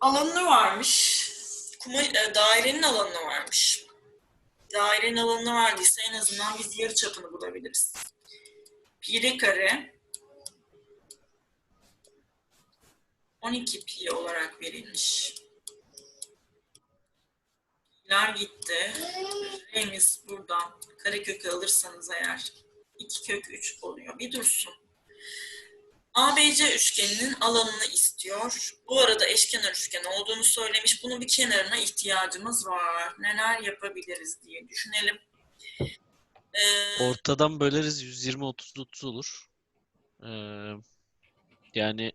Alanı varmış. Kuma, e, dairenin alanı varmış. Dairenin alanı vardıysa en azından biz yarı çapını bulabiliriz. Piri kare 12 pi olarak verilmiş. Piler gitti. R'miz buradan kare kökü alırsanız eğer 2 kök 3 oluyor. Bir dursun. ABC üçgeninin alanını istiyor. Bu arada eşkenar üçgen olduğunu söylemiş. Bunun bir kenarına ihtiyacımız var. Neler yapabiliriz diye düşünelim. Ee, Ortadan böleriz 120 30 30 olur. Ee, yani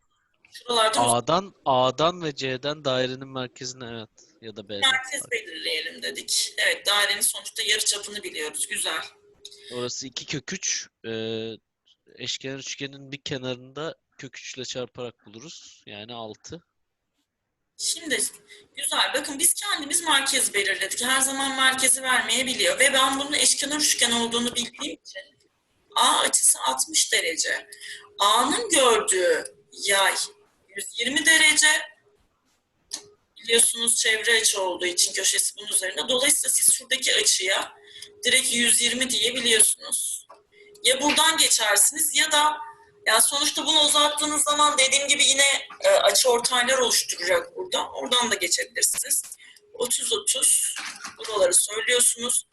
A'dan A'dan ve C'den dairenin merkezine evet ya da B'den. merkez belirleyelim dedik. Evet dairenin sonuçta yarı çapını biliyoruz. Güzel. Orası 2 kök 3. Ee, eşkenar üçgenin bir kenarında kök 3 ile çarparak buluruz. Yani 6. Şimdi güzel. Bakın biz kendimiz merkez belirledik. Her zaman merkezi vermeyebiliyor. Ve ben bunun eşkenar üçgen olduğunu bildiğim için A açısı 60 derece. A'nın gördüğü yay 120 derece. Biliyorsunuz çevre açı olduğu için köşesi bunun üzerinde. Dolayısıyla siz şuradaki açıya direkt 120 diyebiliyorsunuz. Ya buradan geçersiniz ya da yani sonuçta bunu uzattığınız zaman dediğim gibi yine e, açı ortaylar oluşturacak burada. Oradan da geçebilirsiniz. 30-30 buraları söylüyorsunuz.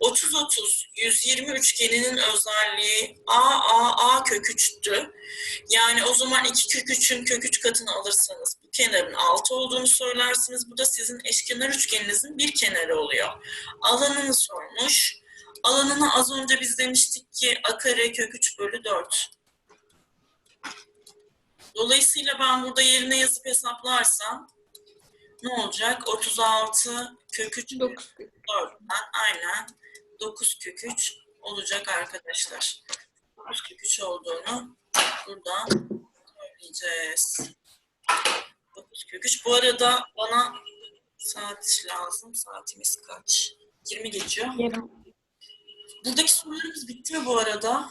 30-30 120 üçgeninin özelliği A A A kök 3'tü. Yani o zaman 2 kök 3'ün kök 3 katını alırsanız bu kenarın 6 olduğunu söylersiniz. Bu da sizin eşkenar üçgeninizin bir kenarı oluyor. Alanını sormuş. Alanını az önce biz demiştik ki A kare kök 3 bölü 4. Dolayısıyla ben burada yerine yazıp hesaplarsam ne olacak? 36 kök 3 bölü 4'ten aynen 9 kök 3 olacak arkadaşlar. 9 kök 3 olduğunu buradan söyleyeceğiz. 9 kök 3. Bu arada bana saat lazım. Saatimiz kaç? 20 geçiyor. Yarım. Buradaki sorularımız bitti mi bu arada?